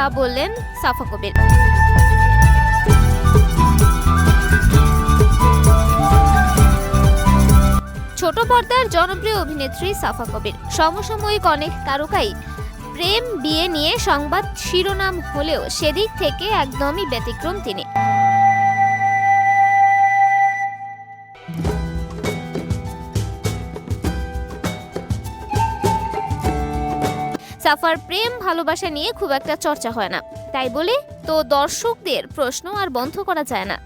যা বললেন সাফা কবির। ছোট পর্দার জনপ্রিয় অভিনেত্রী সাফা কবির। সমসাময়িক অনেক তারকাই প্রেম বিয়ে নিয়ে সংবাদ শিরোনাম হলেও সেদিক থেকে একদমই ব্যতিক্রম তিনি। সাফার প্রেম, ভালোবাসা নিয়ে খুব একটা চর্চা হয় না। তাই বলে তো দর্শকদের প্রশ্ন আর বন্ধ করা যায় না।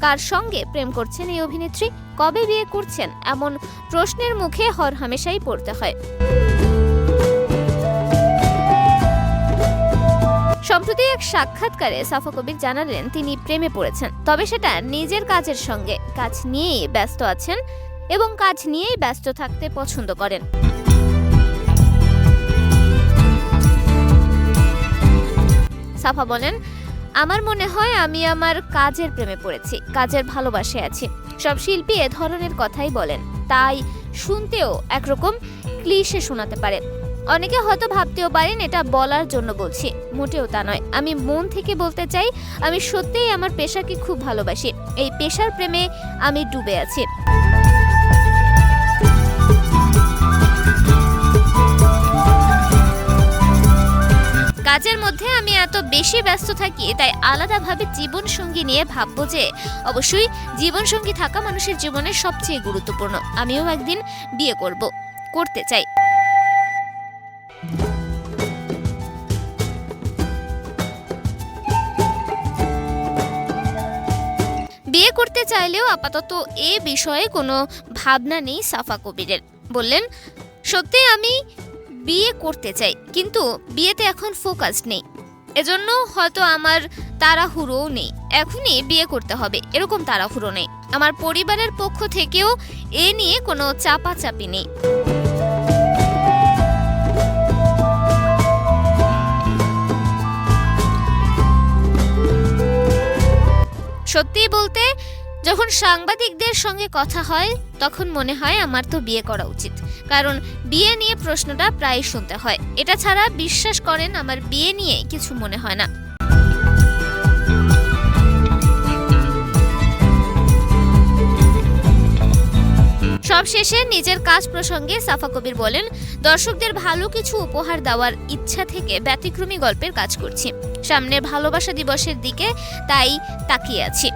কার সঙ্গে প্রেম করছেন এই অভিনেত্রী? কবে বিয়ে করছেন? এমন প্রশ্নের মুখে হর হামেশাই পড়তে হয়। সম্প্রতি এক সাক্ষাৎকারে সাফা কবির জানালেন, তিনি প্রেমে পড়েছেন। তবে সেটা নিজের কাজের সঙ্গে, কাজ নিয়েই ব্যস্ত আছেন এবং কাজ নিয়েই ব্যস্ত থাকতে পছন্দ করেন। সাফা বলেন, আমার মনে হয় আমি আমার কাজের প্রেমে পড়েছি, কাজের ভালোবাসে আছি। সব শিল্পী এ ধরনের কথাই বলেন। তাই শুনতেও একরকম ক্লিশে শোনাতে পারে। অনেকে হয়তো ভাবতেও পারেন এটা বলার জন্য বলছি। মোটেও তা নয়। আমি মন থেকে বলতে চাই, আমি সত্যিই আমার পেশাকে খুব ভালোবাসি। এই পেশার প্রেমে আমি ডুবে আছি। কাজের মধ্যে আমি এত বেশি ব্যস্ত থাকি, তাই আলাদাভাবে জীবন সঙ্গী নিয়ে ভাববো যে, অবশ্যই জীবন সঙ্গী থাকা মানুষের জীবনের সবচেয়ে গুরুত্বপূর্ণ। আমিও একদিন বিয়ে করব, করতে চাই। বিয়ে করতে চাইলেও আপাতত এ বিষয়ে কোনো ভাবনা নেই সাফা কবিরের। বললেন, সত্যি আমি বিয়ে করতে চাই, কিন্তু বিয়েতে এখন ফোকাস নেই। এজন্য হয়তো আমার তাড়াহুড়োও নেই। এখনই বিয়ে করতে হবে, এরকম তাড়াহুড়ো নেই। আমার পরিবারের পক্ষ থেকেও এ নিয়ে কোনো চাপাচাপি নেই। সত্যিই বলতে, যখন সাংবাদিকদের সঙ্গে কথা হয়, তখন মনে হয় আমার তো বিয়ে করা উচিত। কারণ বিয়ে নিয়ে প্রশ্নটা প্রায় শুনতে হয়। এটা ছাড়া বিশ্বাস করেন আমার বিয়ে নিয়ে কিছু মনে হয় না। সব শেষে নিজের কাজ প্রসঙ্গে সাফা কবির বলেন, দর্শকদের ভালো কিছু উপহার দেওয়ার ইচ্ছা থেকে ব্যতিক্রমী গল্পের কাজ করছি। সামনের ভালোবাসা দিবসের দিকে তাই তাকিয়ে আছি।